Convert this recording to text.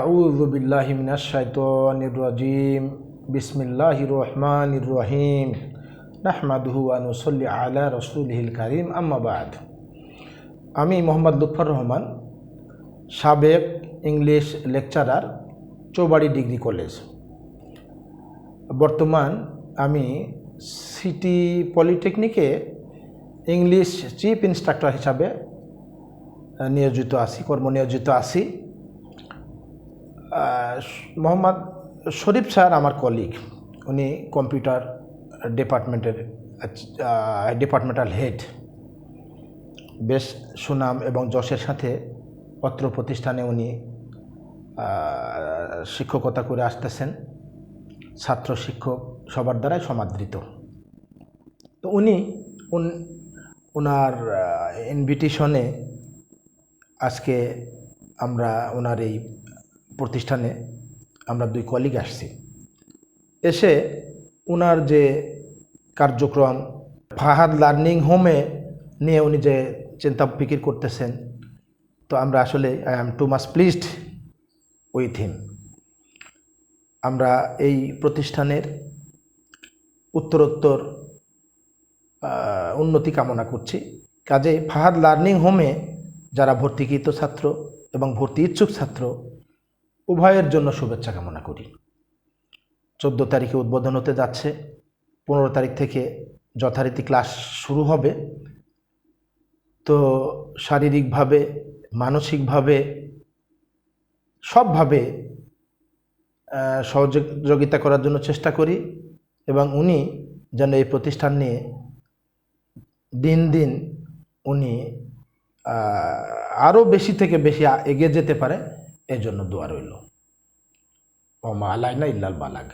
আউজবিল্লাহিমিনাশাইতনিরজিম বিসমিল্লাহ রহমান রহিম। নাহমাদুয়ানুসল্লি আলা রসুলহিল কারিম। আম্মাবাদ আমি মোহাম্মদ লুৎফর রহমান, সাবেক English lecturer Chowbari degree college. বর্তমান আমি সিটি পলিটেকনিকে ইংলিশ চিফ ইনস্ট্রাক্টর হিসাবে নিয়োজিত আছি, কর্মনিয়োজিত আছি। মোহাম্মদ শরীফ স্যার আমার কলিগ উনি কম্পিউটার ডিপার্টমেন্টের ডিপার্টমেন্টাল হেড বেশ সুনাম এবং যশের সাথে পত্র প্রতিষ্ঠানে উনি শিক্ষকতা করে আসতেছেন। ছাত্র শিক্ষক সবার দ্বারাই সমাদৃত। তো উনি ওনার ইনভিটেশনে আজকে আমরা ওনার এই প্রতিষ্ঠানে আমরা দুই কলিগ আসছি। এসে ওনার যে কার্যক্রম, ফাহাদ লার্নিং হোমে নিয়ে উনি যে চিন্তা ফিকির করতেছেন, তো আমরা আসলে I am too much pleased with him আমরা এই প্রতিষ্ঠানের উত্তরোত্তর উন্নতি কামনা করছি। কাজে ফাহাদ লার্নিং হোমে যারা ভর্তিকৃত ছাত্র এবং ভর্তি ইচ্ছুক ছাত্র উভয়ের জন্য শুভেচ্ছা কামনা করি। চোদ্দ তারিখে উদ্বোধন হতে যাচ্ছে। পনেরো তারিখ থেকে যথারীতি ক্লাস শুরু হবে। তো শারীরিকভাবে, মানসিকভাবে, সবভাবে সহযোগিতা করার জন্য চেষ্টা করি এবং উনি যেন এই প্রতিষ্ঠান নিয়ে দিন দিন উনি আরও বেশি থেকে বেশি এগিয়ে যেতে পারে। এই জন্য দোয়া রইল। ওমা আলাইনা ইল্লাল বালাগ।